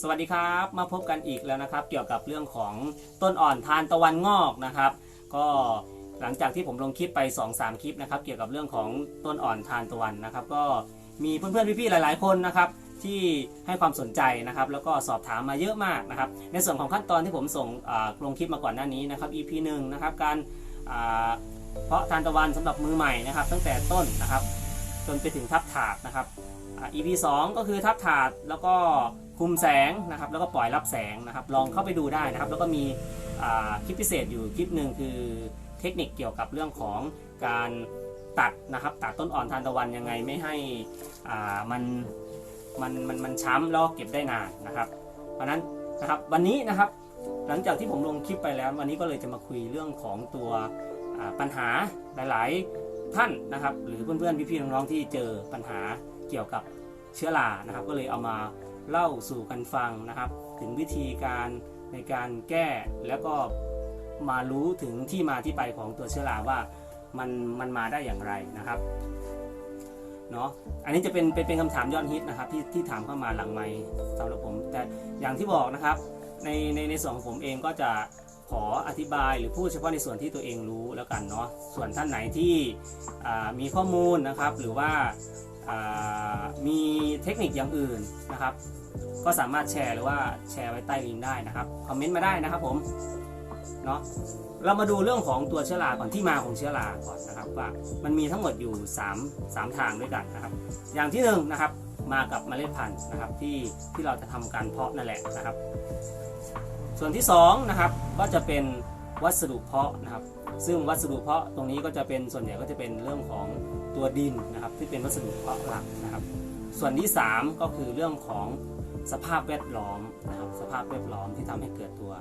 สวัสดีครับมาพบกันอีกแล้วนะครับ เกี่ยวกับเรื่องของต้นอ่อนทานตะวันงอกนะครับ ก็หลังจากที่ผมลงคลิปไป 2-3 คลิปนะครับ เกี่ยวกับเรื่องของต้นอ่อนทานตะวันนะครับ ก็มีเพื่อนๆพี่ๆหลาย ๆ คนนะครับ ที่ให้ความสนใจนะครับ แล้วก็สอบถามมาเยอะมากนะครับ ในส่วนของขั้นตอนที่ผมส่งลงคลิปมาก่อนหน้านี้นะครับ EP 1นะครับการเพาะทานตะวันสำหรับมือใหม่นะครับ ตั้งแต่ต้นนะครับ จนไปถึงทับถาดนะครับอ่า EP 2ก็คือทับถาดแล้วก็ คุมแสงนะครับแล้วก็ปล่อยรับแสงนะครับลองเข้าไปดูได้นะครับ แล้วก็มีคลิปพิเศษอยู่คลิปหนึ่งคือเทคนิคเกี่ยวกับเรื่องของการตัดนะครับตัดต้นอ่อนทานตะวันยังไงไม่ให้มันมันมันมันช้ำแล้วกเก็บได้นานนะครับ เพราะนั้นนะครับวันนี้นะครับหลังจากที่ผมลงคลิปไปแล้ว วันนี้ก็เลยจะมาคุยเรื่องของตัวปัญหาหลาย ๆ ท่านนะครับ หรือเพื่อนๆพี่ๆน้องๆที่เจอปัญหาเกี่ยวกับเชื้อรานะครับ ก็เลยเอามา เล่าสู่กันฟังนะครับ ถึงวิธีการในการแก้แล้วก็มารู้ถึงที่มาที่ไปของตัวเชื้อราว่ามันมันมาได้อย่างไรนะครับเนาะอันนี้จะเป็นเป็นเป็นคำถามยอดฮิตนะครับที่ที่ถามเข้ามาหลังไมค์สำหรับผม แต่อย่างที่บอกนะครับในในในส่วนของผมเองก็จะขออธิบายหรือพูดเฉพาะในส่วนที่ตัวเองรู้แล้วกันเนาะส่วนท่านไหนที่มีข้อมูลนะครับ หรือว่า มีเทคนิคอย่างอื่นนะครับ ก็สามารถแชร์หรือว่าแชร์ไว้ใต้ลิงก์ได้นะครับคอมเมนต์มาได้นะครับผมเนาะเรามาดูเรื่องของตัวเชื้อราก่อนที่มาของเชื้อราก่อนนะครับ ว่ามันมีทั้งหมดอยู่ 3 3 ทางด้วยกันนะครับ อย่างที่หนึ่งนะครับมากับเมล็ดพันธุ์นะครับที่ที่เราจะทำการเพาะนั่นแหละนะครับ ส่วนที่2นะครับก็จะเป็นวัสดุเพาะนะครับ ซึ่งวัสดุเพาะตรงนี้ก็จะเป็นส่วนใหญ่ก็จะเป็นเรื่องของ ตัวดินนะครับที่เป็นวัสดุเพาะหลักนะครับ ส่วนที่ 3 ก็คือเรื่องของสภาพแวดล้อมนะครับสภาพแวดล้อมที่ทำให้เกิดตัว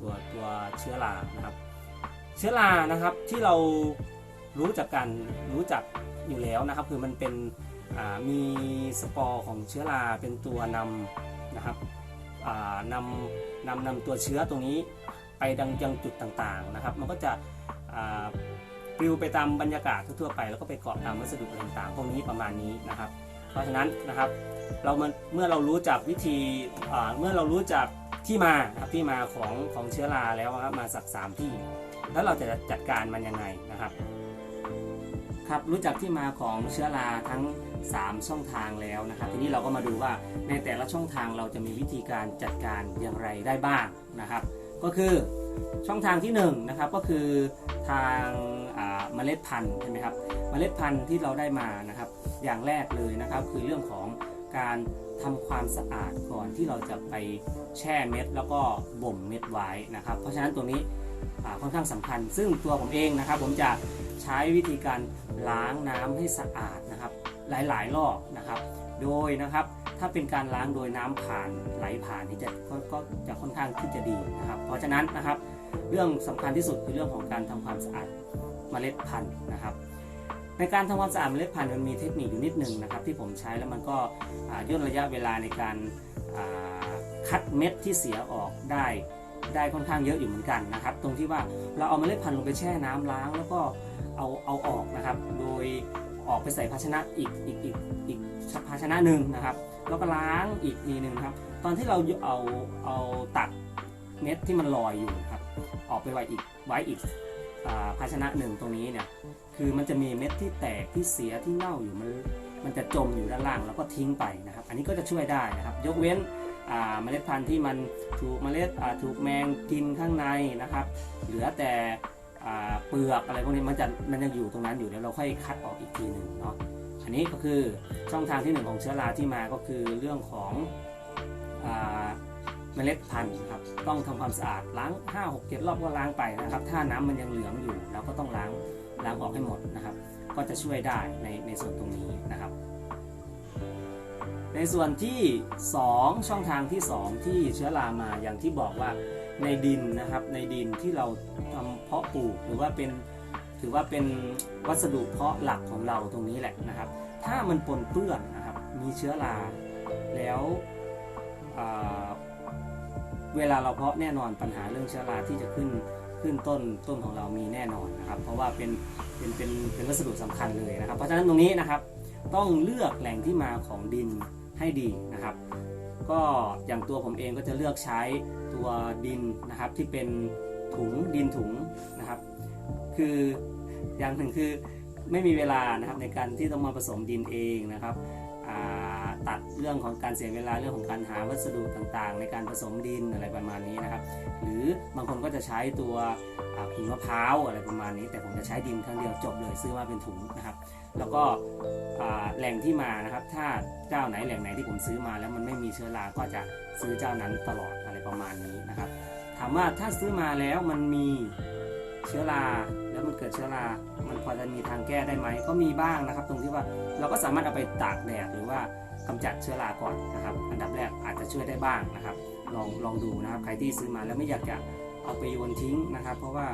ตัวตัวเชื้อรานะครับ เชื้อรานะครับที่เรารู้จักกันรู้จักอยู่แล้วนะครับ คือมันเป็นมีสปอร์ของเชื้อราเป็นตัวนำนะครับนำนำนำตัวเชื้อตรงนี้ไปดังยังจุดต่างๆนะครับ มันก็จะ ปลิวไปตามบรรยากาศทั่วๆไป แล้วก็ไปเกาะตามวัสดุต่างๆพวกนี้ประมาณนี้นะครับ เพราะฉะนั้นนะครับเราเมื่อเรารู้จักวิธีเมื่อเรารู้จักที่มาครับที่มาของของเชื้อราแล้วครับมาสักสามที่ แล้วเราจะจัดการมันยังไงนะครับ ครับรู้จักที่มาของเชื้อราทั้ง 3 ช่องทางแล้วนะครับ ทีนี้เราก็มาดูว่าในแต่ละช่องทางเราจะมีวิธีการจัดการอย่างไรได้บ้างนะครับ ก็คือช่องทางที่1นงนะครับก็คือทางเมล็ดพันธุ์ใช่ไหมครับเมล็ดพันธุ์ที่เราได้มานะครับอย่างแรกเลยนะครับคือเรื่องของการทำความสะอาดก่อนที่เราจะไปแช่เม็ด แล้วก็บ่มเม็ดไว้นะครับ เพราะฉะนั้นตรงนี้ค่อนข้างสำคัญ ซึ่งตัวผมเองนะครับ ผมจะใช้วิธีการล้างน้ำให้สะอาดนะครับ หลายๆ รอบนะครับ โดยนะครับ ถ้าเป็นการล้างโดยน้ำผ่านไหลผ่านนี่จะก็จะค่อนข้างที่จะดีนะครับ เพราะฉะนั้นนะครับเรื่องสำคัญที่สุดคือเรื่องของการทำความสะอาดเมล็ดพันธุ์นะครับ ในการทำความสะอาดเมล็ดพันธุ์มันมีเทคนิคอยู่นิดหนึ่งนะครับ ที่ผมใช้แล้วมันก็ย่นระยะเวลาในการคัดเม็ดที่เสียออกได้ได้ค่อนข้างเยอะอยู่เหมือนกันนะครับ ตรงที่ว่าเราเอาเมล็ดพันธุ์ลงไปแช่น้ำล้าง แล้วก็เอาเอาออกนะครับ โดยออกไปใส่ภาชนะอีกอีกอีกอีกภาชนะหนึ่งนะครับ แล้วก็ล้างอีกทีหนึ่งครับ ตอนที่เราเอาเอาตัดเม็ดที่มันลอยอยู่ครับ ออกไปไว้อีกไว้อีกภาชนะหนึ่งตรงนี้เนี่ยคือมันจะมีเม็ดที่แตกที่เสียที่เน่าอยู่มันมันจะจมอยู่ด้านล่างแล้วก็ทิ้งไปนะครับ อันนี้ก็จะช่วยได้นะครับ ยกเว้นเมล็ดพันธุ์ที่มันถูกเมล็ดถูกแมงกินข้างในนะครับ เหลือแต่เปลือกอะไรพวกนี้มันจะมันยังอยู่ตรงนั้นอยู่เดี๋ยวเราค่อยคัดออกอีกทีหนึ่งเนาะ อันนี้ก็คือช่องทางที่หนึ่งของเชื้อราที่มาก็คือเรื่องของอ่าเมล็ดพันธุ์ครับต้องทำความสะอาดล้าง 5 6 7 รอบก็ล้างไปนะครับ ถ้าน้ำมันยังเหลืองอยู่เราก็ต้องล้างล้างออกให้หมดนะครับ ก็จะช่วยได้ในในส่วนตรงนี้นะครับ ในส่วนที่ 2 ช่องทางที่ 2 ที่เชื้อรามาอย่างที่บอกว่าในดินนะครับในดินที่เราทำเพาะปลูกหรือว่าเป็น ถือว่าเป็นวัสดุเพาะหลักของเราตรงนี้แหละนะครับ ถ้ามันปนเปื้อนนะครับ มีเชื้อรา แล้วเวลาเราเพาะแน่นอนปัญหาเรื่องเชื้อราที่จะขึ้นขึ้นต้นต้นของเรามีแน่นอนนะครับ เพราะว่าเป็นเป็นเป็นเป็นวัสดุสำคัญเลยนะครับ เพราะฉะนั้นตรงนี้นะครับ ต้องเลือกแหล่งที่มาของดินให้ดีนะครับ ก็อย่างตัวผมเองก็จะเลือกใช้ตัวดินนะครับที่เป็นถุงดินถุงนะครับ คืออย่างหนึ่งคือไม่มีเวลานะครับในการที่ต้องมาผสมดินเองนะครับตัดเรื่องของการเสียเวลาเรื่องของการหาวัสดุต่างๆ ในการผสมดินอะไรประมาณนี้นะครับ หรือบางคนก็จะใช้ตัวอ่าขุยมะพร้าวอะไรประมาณนี้ แต่ผมจะใช้ดินครั้งเดียวจบเลยซื้อมาเป็นถุงนะครับ แล้วก็แหล่งที่มานะครับ ถ้าเจ้าไหนแหล่งไหนที่ผมซื้อมาแล้วมันไม่มีเชื้อราก็จะซื้อเจ้านั้นตลอดอะไรประมาณนี้นะครับ ถามว่าถ้าซื้อมาแล้วมันมี เชื้อรา แล้วมันเกิดเชื้อรา มันพอจะมีทางแก้ได้ไหม ก็มีบ้างนะครับ ตรงที่ว่าเราก็สามารถเอาไปตากแดดหรือว่ากำจัดเชื้อราก่อนนะครับ อันดับแรกอาจจะช่วยได้บ้างนะครับ ลองลองดูนะครับ ใครที่ซื้อมาแล้วไม่อยากจะเอาไปโยนทิ้งนะครับ เพราะว่า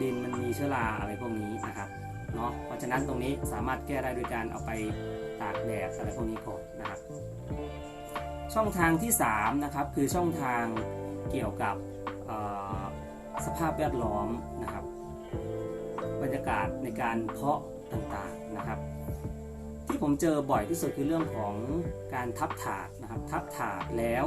ดินมันมีเชื้อราอะไรพวกนี้นะครับ เนาะ เพราะฉะนั้นตรงนี้สามารถแก้ได้โดยการเอาไปตากแดดอะไรพวกนี้ก่อนนะครับ ช่องทางที่3นะครับคือช่องทางเกี่ยวกับสภาพแวดล้อม รับรรยากาศในการเพาะต่างๆนะครับ ที่ผมเจอบ่อยที่สุดคือเรื่องของการทับถาดนะครับทับถาดแล้ว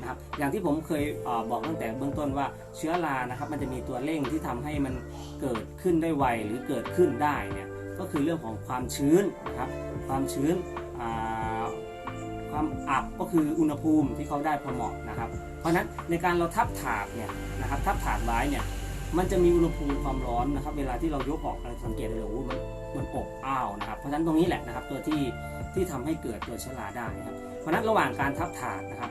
นะครับอย่างที่ผมเคยอบอกตั้งแต่เบื้องต้นว่าเชื้อรานะครับ มันจะมีตัวเร่งที่ทำให้มันเกิดขึ้นได้ไวหรือเกิดขึ้นได้เนี่ยก็คือเรื่องของความชื้นนะครับความชื้นความอับก็คืออุณหภูมิที่เขาได้พอเหมาะนะครับ เพราะฉะนั้นในการเราทับถาดเนี่ยนะครับทับถาดไว้เนี่ย มันจะมีอุณหภูมิความร้อนนะครับ เวลาที่เรายกออกเราสังเกตได้เลยว่ามันมันอบอ้าวนะครับ เพราะฉะนั้นตรงนี้แหละนะครับ ตัวที่ที่ทำให้เกิดตัวเชื้อราได้นะครับ เพราะฉะนั้นระหว่างการทับถาดนะครับ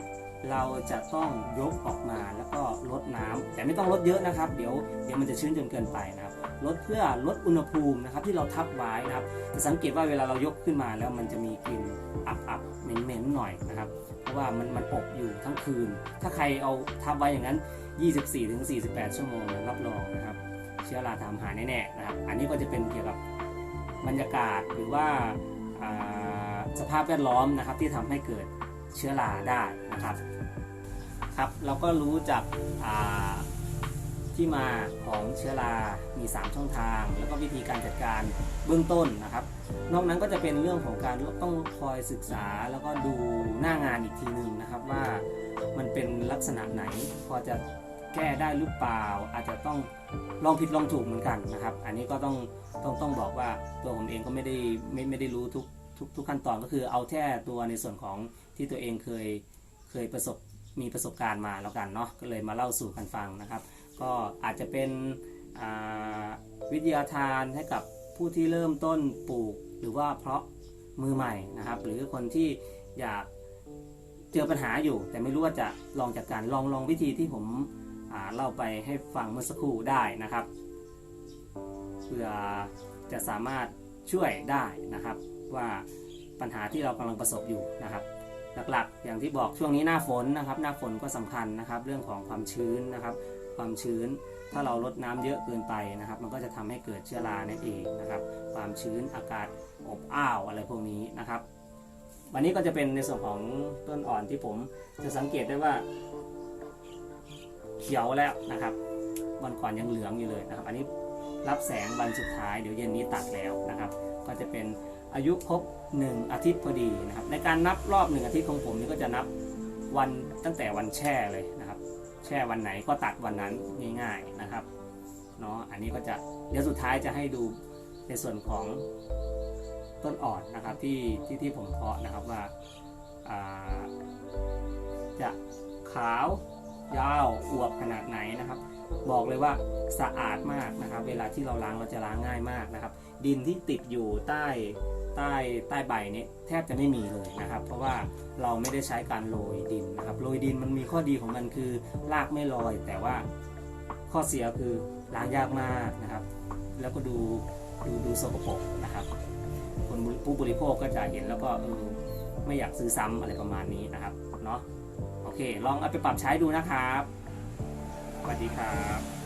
เราจะต้องยกออกมาแล้วก็ลดน้ำแต่ไม่ต้องลดเยอะนะครับ เดี๋ยวเดี๋ยวมันจะชื้นจนเกินไปนะครับ ลดเพื่อลดอุณหภูมินะครับที่เราทับไว้นะครับจะสังเกตว่าเวลาเรายกขึ้นมาแล้วมันจะมีกลิ่นอับๆเหม็นๆหน่อยนะครับเพราะว่ามันมันอบอยู่ทั้งคืน ถ้าใครเอาทับไว้อย่างนั้น 24-48 ชั่วโมงรับรองนะครับ เชื้อราทำหายแน่ๆนะครับอันนี้ก็จะเป็นเกี่ยวกับบรรยากาศหรือว่าสภาพแวดล้อมนะครับที่ทำให้เกิดเชื้อราได้นะครับครับ เราก็รู้จักอ่า ที่มาของเชื้อรามี 3 ช่องทาง แล้วก็วิธีการจัดการเบื้องต้นนะครับ นอกนั้นก็จะเป็นเรื่องของการต้องคอยศึกษาแล้วก็ดูหน้างานอีกทีหนึ่งนะครับว่ามันเป็นลักษณะไหนพอจะแก้ได้หรือเปล่า อาจจะต้องลองผิดลองถูกเหมือนกันนะครับ อันนี้ก็ต้องต้องต้องบอกว่าตัวผมเองก็ไม่ได้ไม่ไม่ได้รู้ทุกทุกทุกขั้นตอนก็คือเอาแค่ตัวในส่วนของที่ตัวเองเคยเคยประสบมีประสบการณ์มาแล้วกันเนาะก็เลยมาเล่าสู่กันฟังนะครับ ก็อาจจะเป็นวิทยาทานให้กับผู้ที่เริ่มต้นปลูก หรือว่าเพราะมือใหม่นะครับ หรือคนที่อยากเจอปัญหาอยู่ แต่ไม่รู้ว่าจะลองจากการลองลองวิธีที่ผมเล่าไปให้ฟังเมื่อสักครู่ได้นะครับเพื่อจะสามารถช่วยได้นะครับ ว่าปัญหาที่เรากำลังประสบอยู่นะครับหลักๆ อย่างที่บอกช่วงนี้หน้าฝนนะครับ หน้าฝนก็สำคัญนะครับ เรื่องของความชื้นนะครับ ความชื้น ถ้าเราลดน้ำเยอะเกินไปนะครับ มันก็จะทำให้เกิดเชื้อรานั่นเองนะครับ ความชื้นอากาศอบอ้าวอะไรพวกนี้นะครับ วันนี้ก็จะเป็นในส่วนของต้นอ่อนที่ผมจะสังเกตได้ว่าเขียวแล้วนะครับวันก่อนยังเหลืองอยู่เลยนะครับ อันนี้รับแสงวันสุดท้ายเดี๋ยวเย็นนี้ตัดแล้วนะครับ ก็จะเป็นอายุครบ1อาทิตย์พอดีนะครับ ในการนับรอบ 1 อาทิตย์ของผมนี่ก็จะนับวันตั้งแต่วันแช่เลยนะ แช่วันไหนก็ตัดวันนั้นง่ายๆนะครับเนาะอันนี้ก็จะเดี๋ยวสุดท้ายจะให้ดูในส่วนของต้นอ่อนนะครับที่ที่ที่ผมเพาะนะครับว่าอ่าจะขาว ยาวอวบขนาดไหนนะครับ บอกเลยว่าสะอาดมากนะครับ เวลาที่เราล้างเราจะล้างง่ายมากนะครับ ดินที่ติดอยู่ใต้ใต้ใต้ใบนี้แทบจะไม่มีเลยนะครับ เพราะว่าเราไม่ได้ใช้การโรยดินนะครับโรยดินมันมีข้อดีของมันคือรากไม่ลอย แต่ว่าข้อเสียคือล้างยากมากนะครับ แล้วก็ดูดูดูสกปรกนะครับคนผู้บริโภคก็จะเห็นแล้วก็เออไม่อยากซื้อซ้ำอะไรประมาณนี้นะครับเนาะโอเค ลองเอาไปปรับใช้ดูนะครับ สวัสดีครับ